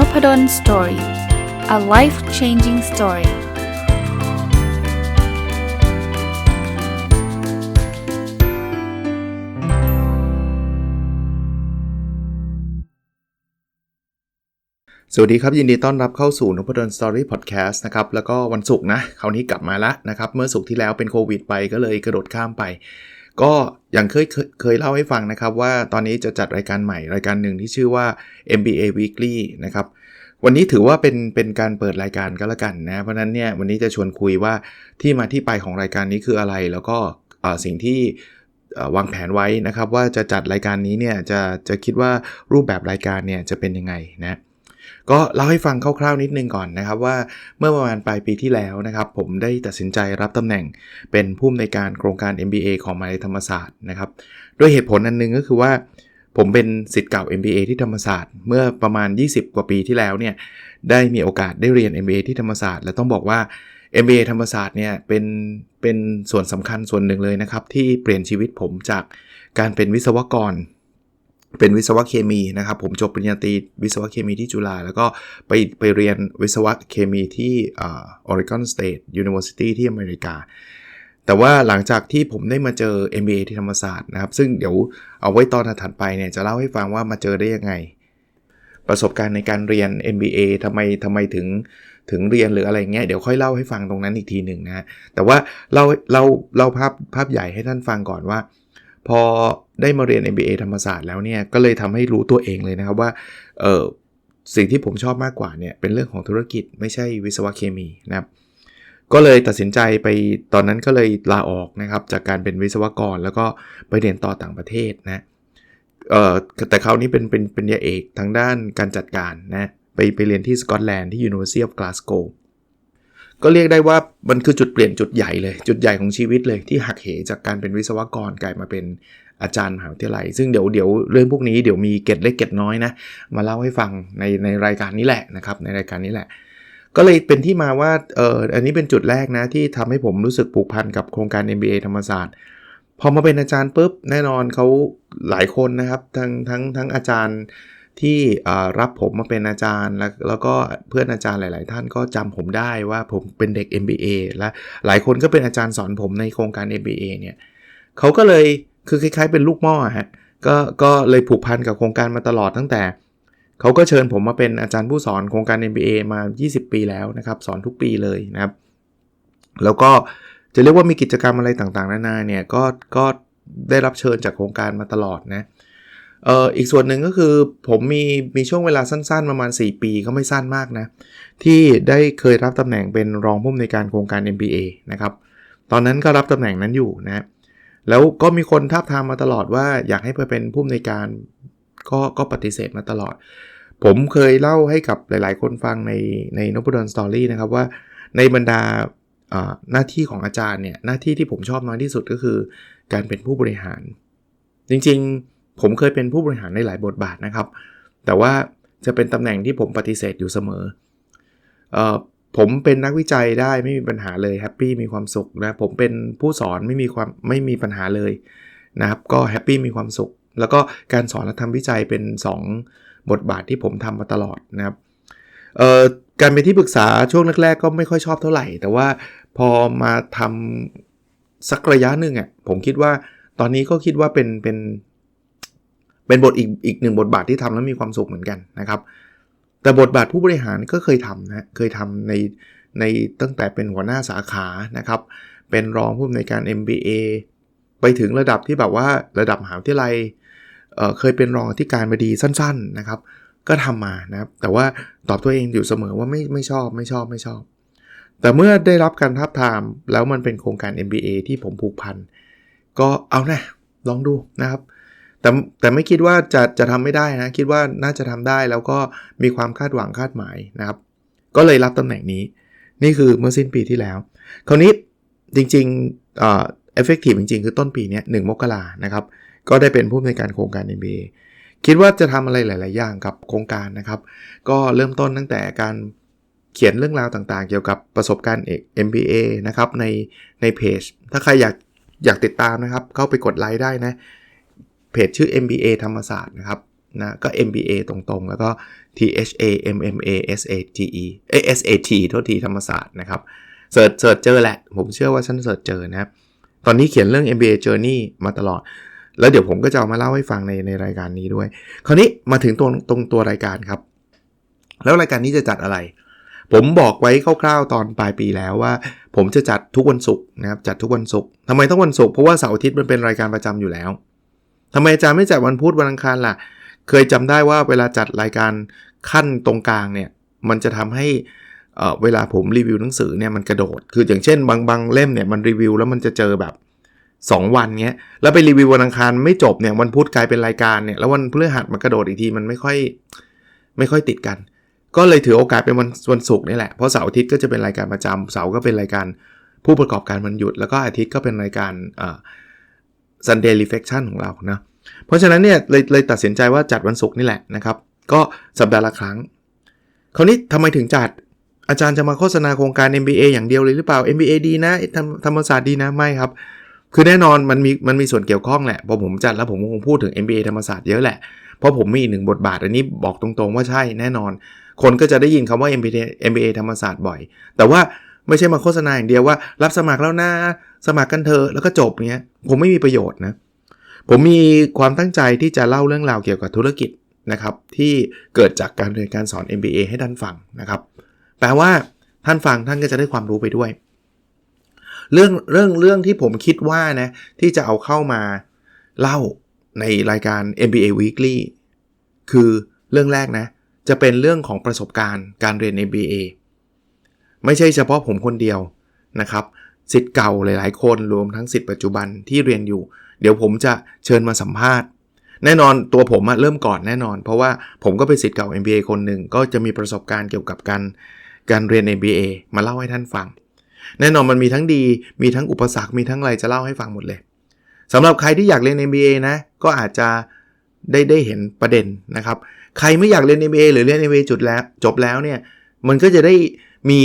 n o p ด d o สตอรี่ a life changing story สวัสดีครับ ยินดีต้อนรับเข้าสู่นพดลสตอรี่พอดแคสต์นะครับแล้วก็วันศุกร์นะคราวนี้กลับมาแล้วนะครับ เมื่อศุกร์ที่แล้วเป็นโควิดไปก็เลยกระโดดข้ามไป ก็อย่างเคยเคยเล่าให้ฟังนะครับว่าตอนนี้จะจัดรายการใหม่รายการหนึ่งที่ชื่อว่า MBA Weekly นะครับวันนี้ถือว่าเป็นเป็นการเปิดรายการก็แล้วกันนะเพราะนั้นเนี่ยวันนี้จะชวนคุยว่าที่มาที่ไปของรายการนี้คืออะไร แล้วก็สิ่งที่วางแผนไว้นะครับ ว่าจะจัดรายการนี้เนี่ยจะจะคิดว่ารูปแบบรายการเนี่ยจะเป็นยังไงนะ ก็เล่าให้ฟังคร่าวๆนิดนึงก่อนนะครับว่าเมื่อประมาณปลายปีที่แล้วนะครับผมได้ตัดสินใจรับตำแหน่งเป็นผู้อำนวยการโครงการ MBA ของมหาวิทยาลัยธรรมศาสตร์นะครับด้วยเหตุผลอันนึงก็คือว่าผมเป็นสิทธิ์เก่า MBA ที่ธรรมศาสตร์ เมื่อประมาณ 20 กว่าปีที่แล้วเนี่ยได้มีโอกาสได้เรียน MBA ที่ธรรมศาสตร์ และต้องบอกว่า MBA ธรรมศาสตร์เนี่ยเป็นเป็นส่วนสำคัญส่วนหนึ่งเลยนะครับ ที่เปลี่ยนชีวิตผมจากการเป็นวิศวกร เป็นวิศวะเคมีนะครับผมจบปริญญาตรีวิศวะเคมีที่จุฬาแล้วก็ไปไปเรียนวิศวะเคมีที่ออริกอนสเตทยูนิเวอร์ซิตี้ที่อเมริกา แต่ว่าหลังจากที่ผมได้มาเจอ MBA ที่ธรรมศาสตร์นะครับ ซึ่งเดี๋ยวเอาไว้ตอนถัดไปเนี่ยจะเล่าให้ฟังว่ามาเจอได้ยังไง ประสบการณ์ในการเรียน MBA ทำไมทำไมถึงถึงเรียนหรืออะไรเงี้ยเดี๋ยวค่อยเล่าให้ฟังตรงนั้นอีกทีหนึ่งนะแต่ว่าเราเราเราภาพภาพใหญ่ให้ท่านฟังก่อนว่า พอได้มาเรียน MBA ธรรมศาสตร์แล้วเนี่ย ก็เลยทำให้รู้ตัวเองเลยนะครับว่าเออสิ่งที่ผมชอบมากกว่าเนี่ย เป็นเรื่องของธุรกิจไม่ใช่วิศวะเคมีนะครับก็เลยตัดสินใจไปตอนนั้นก็เลยลาออกนะครับ จากการเป็นวิศวกรแล้วก็ไปเรียนต่อต่างประเทศนะเอ่อแต่คราวนี้เป็นเป็นเป็นยาเอกทางด้านการจัดการนะไปไปเรียนที่สกอตแลนด์ที่ University of Glasgow ก็เรียกได้ว่ามันคือจุดเปลี่ยนจุดใหญ่เลย จุดใหญ่ของชีวิตเลยที่หักเหจากการเป็นวิศวกรกลายมาเป็นอาจารย์มหาวิทยาลัย ซึ่งเดี๋ยวเดี๋ยวเรื่องพวกนี้เดี๋ยวมีเก็ดเล็กเก็ดน้อยนะ มาเล่าให้ฟังในในรายการนี้แหละนะครับในรายการนี้แหละ ก็เลยเป็นที่มาว่าเอออันนี้เป็นจุดแรกนะที่ทำให้ผมรู้สึกผูกพันกับโครงการ MBA ธรรมศาสตร์พอมาเป็นอาจารย์ปุ๊บแน่นอนเขาหลายคนนะครับทั้งทั้งทั้งอาจารย์ ที่รับผมมาเป็นอาจารย์แล้วแล้วก็เพื่อนอาจารย์หลาย ๆ ท่านก็จำผมได้ว่าผมเป็นเด็ก MBA และหลายคนก็เป็นอาจารย์สอนผมในโครงการ MBA เนี่ยเขาก็เลยคือคล้ายๆเป็นลูกหม้อฮะก็ก็เลยผูกพันกับโครงการมาตลอดตั้งแต่เขาก็เชิญผมมาเป็นอาจารย์ผู้สอนโครงการ MBA มา 20 ปีแล้วนะครับสอนทุกปีเลยนะครับ แล้วก็จะเรียกว่ามีกิจกรรมอะไรต่างๆ นานาเนี่ยก็ก็ได้รับเชิญจากโครงการมาตลอดนะเอ่ออีกส่วนหนึ่งก็คือผมมีมีช่วงเวลาสั้นๆ ประมาณ 4 ปีก็ไม่สั้นมากนะ ที่ได้เคยรับตำแหน่งเป็นรองผู้อำนวยการโครงการ MBA นะครับ ตอนนั้นก็รับตำแหน่งนั้นอยู่นะแล้วก็มีคนท้าทามมาตลอดว่าอยากให้ไปเป็นผู้อำนวยการก็ก็ปฏิเสธมาตลอด ผมเคยเล่าให้กับหลาย ๆ คนฟังในในนบุดอนสตอรี่นะครับว่าในบรรดาหน้าที่ของอาจารย์เนี่ยหน้าที่ที่ผมชอบน้อยที่สุดก็คือ การเป็นผู้บริหาร จริง ๆ ผมเคยเป็นผู้บริหารในหลายบทบาทนะครับ แต่ว่าจะเป็นตำแหน่งที่ผมปฏิเสธอยู่เสมอเออผมเป็นนักวิจัยได้ไม่มีปัญหาเลยแฮปปี้มีความสุขนะผมเป็นผู้สอนไม่มีความไม่มีปัญหาเลยนะครับก็แฮปปี้มีความสุข แล้วก็การสอนและทำวิจัยเป็น 2 บทบาทที่ผมทำมาตลอดนะครับเอ่อการเป็นที่ปรึกษาช่วงแรกๆ ก็ไม่ค่อยชอบเท่าไหร่ แต่ว่าพอมาทำสักระยะหนึ่งอะผมคิดว่าตอนนี้ก็คิดว่าเป็นเป็น เป็นบทอีกอีกหนึ่งบทบาทที่ทำแล้วมีความสุขเหมือนกันนะครับ แต่บทบาทผู้บริหารก็เคยทำนะเคยทำในในตั้งแต่เป็นหัวหน้าสาขานะครับ เป็นรองผู้อำนวยการ MBA ไปถึงระดับที่แบบว่าระดับมหาวิทยาลัยเเคยเป็นรองที่การบดีสั้น ๆนะครับ ก็ทำมานะครับ แต่ว่าตอบตัวเองอยู่เสมอว่าไม่ไม่ชอบไม่ชอบไม่ชอบ แต่เมื่อได้รับการทับทามแล้วมันเป็นโครงการ MBA ที่ผมผูกพันก็เอานะลองดูนะครับ แต่แต่ไม่คิดว่าจะจะทำไม่ได้นะ คิดว่าน่าจะทำได้แล้วก็มีความคาดหวังคาดหมายนะครับ ก็เลยรับตำแหน่งนี้ นี่คือเมื่อสิ้นปีที่แล้ว คราวนี้จริงๆเอ่อเอฟเฟกตีฟจริงๆ คือต้นปีนี้หนึ่งมกรานะครับ ก็ได้เป็นผู้ในการโครงการ MBA คิดว่าจะทำอะไรหลาย ๆ อย่างกับโครงการนะครับ ก็เริ่มต้นตั้งแต่การเขียนเรื่องราวต่างๆ เกี่ยวกับประสบการณ์เอก MBA นะครับในในเพจ ถ้าใครอยากอยากติดตามนะครับ เข้าไปกดไลค์ได้นะ เพจชื่อ MBA ธรรมศาสตร์นะครับนะก็ MBA ตรงๆ แล้วก็ T H A M M A S A T E เอ้ย S A T โทษทีธรรมศาสตร์นะครับเสิร์ชเสิร์ชเจอแหละ ผมเชื่อว่าฉันเสิร์ชเจอนะครับตอนนี้เขียนเรื่อง MBA Journey มาตลอด แล้วเดี๋ยวผมก็จะเอามาเล่าให้ฟังในในรายการนี้ด้วย คราวนี้มาถึงตรงตรงตัวรายการครับ แล้วรายการนี้จะจัดอะไร ผมบอกไว้คร่าวๆตอนปลายปีแล้วว่า ผมจะจัดทุกวันศุกร์นะครับจัดทุกวันศุกร์ทำไมต้องวันศุกร์เพราะว่าเสาร์อาทิตย์มันเป็นรายการประจำอยู่แล้ว ทำไมอาจารย์ไม่จัดวันพุธวันอังคารล่ะ เคยจำได้ว่าเวลาจัดรายการขั้นตรงกลางเนี่ยมันจะทำให้เเวลาผมรีวิวหนังสือเนี่ยมันกระโดด คืออย่างเช่น บางบางเล่มเนี่ยมันรีวิวแล้วมันจะเจอแบบ 2 วันเงี้ย แล้วไปรีวิววันอังคารไม่จบเนี่ยวันพุธกลายเป็นรายการเนี่ยแล้ววันพฤหัสมันกระโดดอีกทีมันไม่ค่อยไม่ค่อยติดกัน ก็เลยถือโอกาสเป็นวันวันศุกร์นี่แหละ เพราะเสาร์อาทิตย์ก็จะเป็นรายการประจำเสาร์ก็เป็นรายการผู้ประกอบการวันหยุด แล้วก็อาทิตย์ก็เป็นรายการอ Sunday Reflection ของเรานะเพราะฉะนั้นเนี่ยเลยเลยตัดสินใจว่าจัดวันศุกร์นี่แหละนะครับ ก็สัปดาห์ละครั้ง คราวนี้ทำไมถึงจัดอาจารย์จะมาโฆษณาโครงการ MBA อย่างเดียวเลยหรือเปล่า MBA ดีนะธรรมธรรมศาสตร์ดีนะไม่ครับ คือแน่นอนมันมีมันมีส่วนเกี่ยวข้องแหละพอผมจัดแล้วผมคงพูดถึง MBA ธรรมศาสตร์เยอะแหละเพราะผมมีอีกหนึ่งบทบาทอันนี้บอกตรงๆว่าใช่แน่นอน คนก็จะได้ยินคำว่า MBA MBA ธรรมศาสตร์บ่อย แต่ว่าไม่ใช่มาโฆษณาอย่างเดียวว่า รับสมัครแล้วนะ สมัครกันเถอะแล้วก็จบเงี้ยผมไม่มีประโยชน์นะผมมีความตั้งใจที่จะเล่าเรื่องราวเกี่ยวกับธุรกิจนะครับ ที่เกิดจากการเรียนการสอน MBA ให้ท่านฟังนะครับแปลว่าท่านฟังท่านก็จะได้ความรู้ไปด้วย เรื่องเรื่องเรื่องที่ผมคิดว่านะที่จะเอาเข้ามาเล่าในรายการ MBA Weekly คือเรื่องแรกนะ จะเป็นเรื่องของประสบการณ์การเรียน MBA ไม่ใช่เฉพาะผมคนเดียวนะครับ สิทธิ์เก่าหลายๆ คนรวมทั้งสิทธิ์ปัจจุบันที่เรียนอยู่ เดี๋ยวผมจะเชิญมาสัมภาษณ์ แน่นอนตัวผมเริ่มก่อนแน่นอน เพราะว่าผมก็เป็นสิทธิ์เก่า MBA คนหนึ่งก็จะมีประสบการณ์เกี่ยวกับการการเรียน MBA มาเล่าให้ท่านฟัง แน่นอนมันมีทั้งดี มีทั้งอุปสรรคมีทั้งอะไรจะเล่าให้ฟังหมดเลยสำหรับใครที่อยากเรียน MBA นะก็อาจจะได้ได้เห็นประเด็นนะครับ ใครไม่อยากเรียน MBA หรือเรียน MBA จุดแล้วจบแล้วเนี่ยมันก็จะได้มี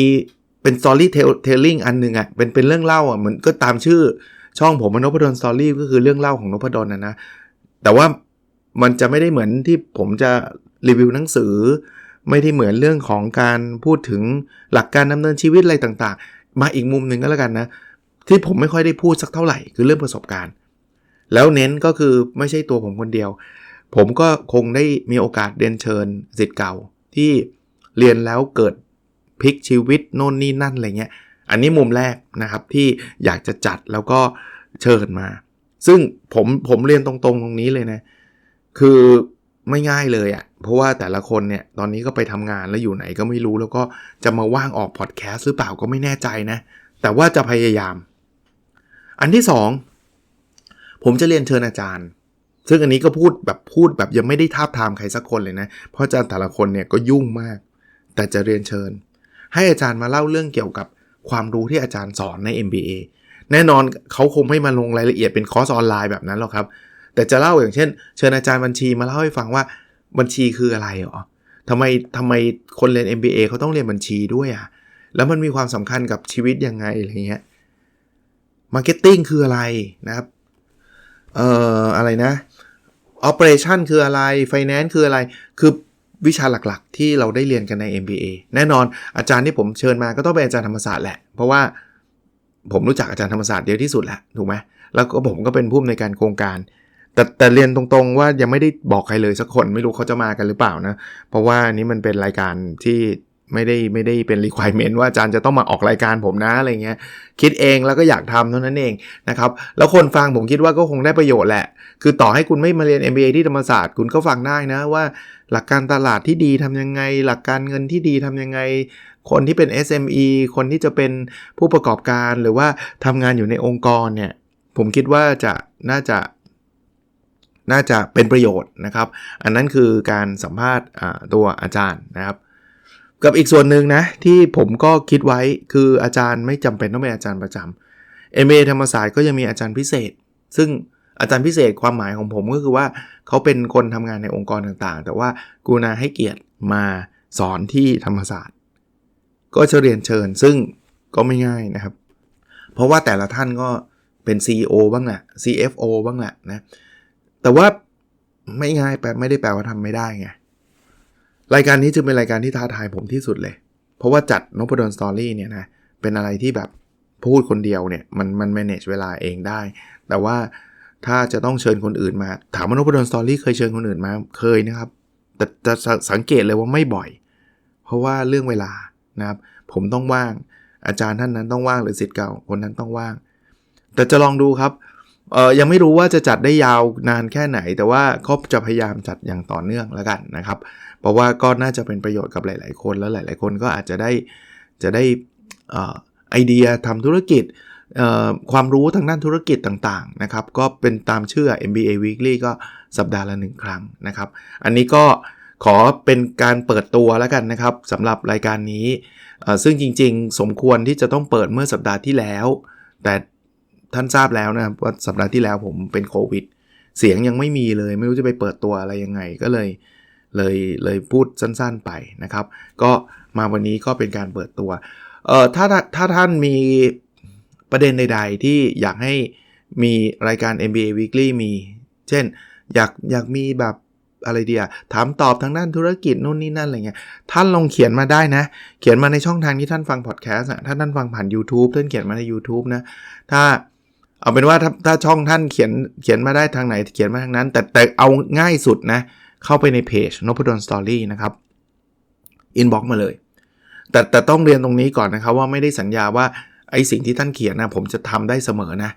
เป็น storytelling อันหนึ่งอะ่ะเป็นเป็นเรื่องเล่าอะ่ะเหมือนก็ตามชื่อช่องผมนพดลสตอรี่ก็คือเรื่องเล่าของนพดลนะนะแต่ว่ามันจะไม่ได้เหมือนที่ผมจะรีวิวหนังสือ ไม่ได้เหมือนเรื่องของการพูดถึงหลักการดำเนินชีวิตอะไรต่างๆ มาอีกมุมหนึ่งก็แล้วกันนะ ที่ผมไม่ค่อยได้พูดสักเท่าไหร่คือเรื่องประสบการณ์ แล้วเน้นก็คือไม่ใช่ตัวผมคนเดียว ผมก็คงได้มีโอกาสเรียนเชิญสิทธิ์เก่าที่เรียนแล้วเกิด พลิกชีวิตโน่นนี่นั่นอะไรเงี้ย อันนี้มุมแรกนะครับที่อยากจะจัดแล้วก็เชิญมา ซึ่งผมผมเรียนตรงๆตรงนี้เลยนะ คือไม่ง่ายเลยอะ่ะ เพราะว่าแต่ละคนเนี่ยตอนนี้ก็ไปทำงานแล้วอยู่ไหนก็ไม่รู้แล้วก็จะมาว่างออกพอดแคสต์หรือเปล่าก็ไม่แน่ใจนะ แต่ว่าจะพยายาม อันที่ 2 ผมจะเรียนเชิญอาจารย์ ซึ่งอันนี้ก็พูดแบบพูดแบบยังไม่ได้ทาบทามใครสักคนเลยนะ เพราะอาจารย์แต่ละคนเนี่ยก็ยุ่งมาก แต่จะเรียนเชิญ ให้อาจารย์มาเล่าเรื่องเกี่ยวกับความรู้ที่อาจารย์สอนใน MBA แน่นอนเขาคงไม่มาลงรายละเอียดเป็นคอร์สออนไลน์แบบนั้นหรอกครับ แต่จะเล่าอย่างเช่น เชิญอาจารย์บัญชีมาเล่าให้ฟังว่าบัญชีคืออะไรหรอทำไมทำไมคนเรียน MBA เขาต้องเรียนบัญชีด้วยอะ่ะแล้วมันมีความสำคัญกับชีวิตยังไงอะไรเงี้ยมาร์เก็ตติ้งคืออะไรนะครับ เอ่อ อะไรนะ Operation คืออะไร Finance คืออะไร คือ วิชาหลักๆ ที่เราได้เรียนกันใน MBA แน่นอนอาจารย์ที่ผมเชิญมาก็ต้องเป็นอาจารย์ธรรมศาสตร์แหละ เพราะว่าผมรู้จักอาจารย์ธรรมศาสตร์เยอะที่สุดแหละถูกไหมแล้วก็ผมก็เป็นผู้ในการโครงการ แต่แต่เรียนตรงๆว่ายังไม่ได้บอกใครเลยสักคนไม่รู้เขาจะมากันหรือเปล่านะ เพราะว่านี้มันเป็นรายการที่ ไม่ได้ไม่ได้เป็น requirement ว่าอาจารย์จะต้องมาออกรายการผมนะอะไรเงี้ยคิดเองแล้วก็อยากทำเท่านั้นเองนะครับ แล้วคนฟังผมคิดว่าก็คงได้ประโยชน์แหละ คือต่อให้คุณไม่มาเรียน MBA ที่ธรรมศาสตร์คุณก็ฟังได้นะว่า หลักการตลาดที่ดีทำยังไง หลักการเงินที่ดีทำยังไง คนที่เป็น SME คนที่จะเป็นผู้ประกอบการหรือว่าทำงานอยู่ในองค์กรเนี่ยผมคิดว่าจะน่าจะน่าจะเป็นประโยชน์นะครับ อันนั้นคือการสัมภาษณ์ตัวอาจารย์นะครับ กับอีกส่วนหนึ่งนะที่ผมก็คิดไว้คืออาจารย์ไม่จำเป็นต้องเป็นอาจารย์ประจำเอ็มเอธรรมศาสตร์ก็ยังมีอาจารย์พิเศษ ซึ่งอาจารย์พิเศษความหมายของผมก็คือว่าเขาเป็นคนทำงานในองค์กรต่างๆ แต่ว่ากูนาให้เกียรติมาสอนที่ธรรมศาสตร์ ก็จะเรียนเชิญซึ่งก็ไม่ง่ายนะครับ เพราะว่าแต่ละท่านก็เป็น CEO บ้างแหละ CFO บ้างแหละนะแต่ว่าไม่ง่ายแปลไม่ได้แปลว่าทำไม่ได้ไง รายการนี้จึงเป็นรายการที่ท้าทายผมที่สุดเลย เพราะว่าจัดนพดลสตอรี่เนี่ยนะเป็นอะไรที่แบบพูดคนเดียวเนี่ยมันมัน manage เวลาเองได้ แต่ว่าถ้าจะต้องเชิญคนอื่นมา ถามว่านพดลสตอรี่เคยเชิญคนอื่นมาเคยนะครับ แต่จะสังเกตเลยว่าไม่บ่อย เพราะว่าเรื่องเวลานะครับ ผมต้องว่างอาจารย์ท่านนั้นต้องว่างหรือสิทธิ์เก่าคนนั้นต้องว่าง แต่จะลองดูครับ เออยังไม่รู้ว่าจะจัดได้ยาวนานแค่ไหน แต่ว่าก็จะพยายามจัดอย่างต่อเนื่องแล้วกันนะครับ เพราะว่าก็น่าจะเป็นประโยชน์กับหลาย ๆ คนแล้วหลาย ๆ คนก็อาจจะได้จะได้ไอเดียทำธุรกิจความรู้ทางด้านธุรกิจต่างๆนะครับก็เป็นตามชื่อ MBA Weekly ก็สัปดาห์ละหนึ่งครั้งนะครับ อันนี้ก็ขอเป็นการเปิดตัวแล้วกันนะครับสำหรับรายการนี้ ซึ่งจริงๆ สมควรที่จะต้องเปิดเมื่อสัปดาห์ที่แล้ว แต่ ท่านทราบแล้วนะครับว่าสัปดาห์ที่แล้วผมเป็นโควิด เสียงยังไม่มีเลย ไม่รู้จะไปเปิดตัวอะไรยังไงก็เลยเลยเลยพูดสั้นๆไปนะครับ ก็มาวันนี้ก็เป็นการเปิดตัวเอ่อถ้าถ้าท่านมีประเด็นใด ๆ ที่อยากให้มีรายการ MBA Weekly มี เช่น อยากอยากมีแบบอะไรเดียถามตอบทางด้านธุรกิจนู่นนี่นั่นอะไรเงี้ย ท่านลองเขียนมาได้นะ เขียนมาในช่องทางที่ท่านฟังพอดแคสต์อะถ้าท่านฟังผ่าน YouTube ท่านเขียนมาใน YouTube นะ ถ้า เอาเป็นว่าถ้าถ้าช่องท่านเขียนเขียนมาได้ทางไหนเขียนมาทางนั้น แต่แต่เอาง่ายสุดนะ เข้าไปในเพจนพดลสตอรี่นะครับอินบ็อกมาเลย แต่แต่ต้องเรียนตรงนี้ก่อนนะครับว่าไม่ได้สัญญาว่าไอสิ่งที่ท่านเขียนนะผมจะทำได้เสมอนะ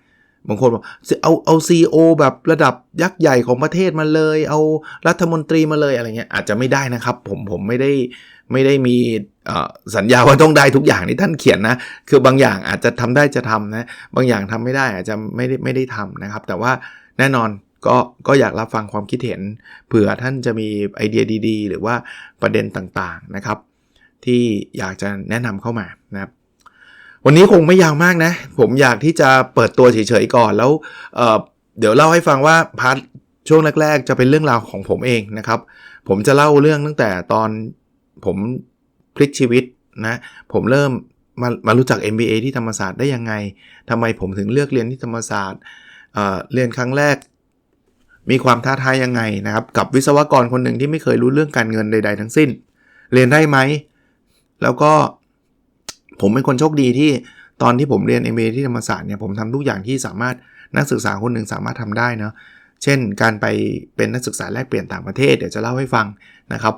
บางคนบอกเอาเอาซีโอแบบระดับยักษ์ใหญ่ของประเทศมาเลย เอารัฐมนตรีมาเลยอะไรเงี้ยอาจจะไม่ได้นะครับ ผมผมไม่ได้ไม่ได้มีสัญญาว่าต้องได้ทุกอย่างที่ท่านเขียนนะ คือบางอย่างอาจจะทำได้จะทำนะบางอย่างทำไม่ได้อาจจะไม่ได้ไม่ได้ทำนะครับ แต่ว่าแน่นอนก็ก็อยากรับฟังความคิดเห็น เผื่อท่านจะมีไอเดียดี ๆ หรือว่าประเด็นต่างๆนะครับ ที่อยากจะแนะนำเข้ามานะครับ วันนี้คงไม่ยาวมากนะ ผมอยากที่จะเปิดตัวเฉยๆก่อนแล้วเเดี๋ยวเล่าให้ฟังว่าพาร์ทช่วงแรก ๆ จะเป็นเรื่องราวของผมเองนะครับ ผมจะเล่าเรื่องตั้งแต่ตอนผมพลิกชีวิตนะผมเริ่มมามารู้จัก MBA ที่ธรรมศาสตร์ได้ยังไงทำไมผมถึงเลือกเรียนที่ธรรมศาสตร์เเรียนครั้งแรก มีความท้าทายยังไงนะครับ กับวิศวกรคนหนึ่งที่ไม่เคยรู้เรื่องการเงินใด ๆ ทั้งสิ้น เรียนได้ไหม แล้วก็ ผมเป็นคนโชคดีที่ตอนที่ผมเรียน MBA ที่ธรรมศาสตร์เนี่ยผมทำทุกอย่างที่สามารถนักศึกษาคนหนึ่งสามารถทำได้เนาะเช่น การไปเป็นนักศึกษาแลกเปลี่ยนต่างประเทศเดี๋ยวจะเล่าให้ฟังนะครับ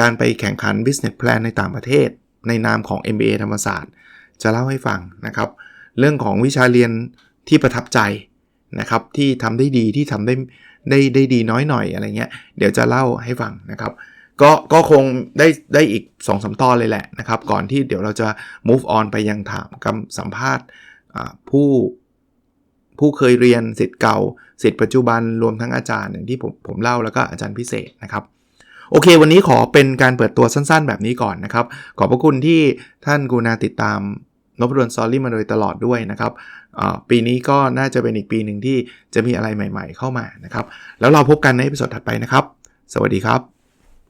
การไปแข่งขัน business plan ในต่างประเทศ ในนามของ MBA ธรรมศาสตร์ จะเล่าให้ฟังนะครับเรื่องของวิชาเรียนที่ประทับใจนะครับที่ทำได้ดีที่ทำได้ได้ได้ดีน้อยหน่อยอะไรเงี้ยเดี๋ยวจะเล่าให้ฟังนะครับ ก็ก็คงได้ได้อีก2อสตอนเลยแหละนะครับ ก่อนที่เดี๋ยวเราจะ move on ไปยังถามคำสัมภาษณ์ผู้ผู้เคยเรียนสิทธิ์เก่าสิทธิ์ปัจจุบันรวมทั้งอาจารย์อย่างที่ผมผมเล่าแล้วก็อาจารย์พิเศษนะครับ โอเค วันนี้ขอเป็นการเปิดตัวสั้นๆ แบบนี้ก่อนนะครับ ขอบพระคุณที่ท่านกูนาติดตามนบดวนซอรี่มาโดยตลอดด้วยนะครับปีนี้ก็น่าจะเป็นอีกปีหนึ่งที่จะมีอะไรใหม่ ๆ เข้ามานะครับ แล้วเราพบกันในพิโซดถัดไปนะครับ สวัสดีครับ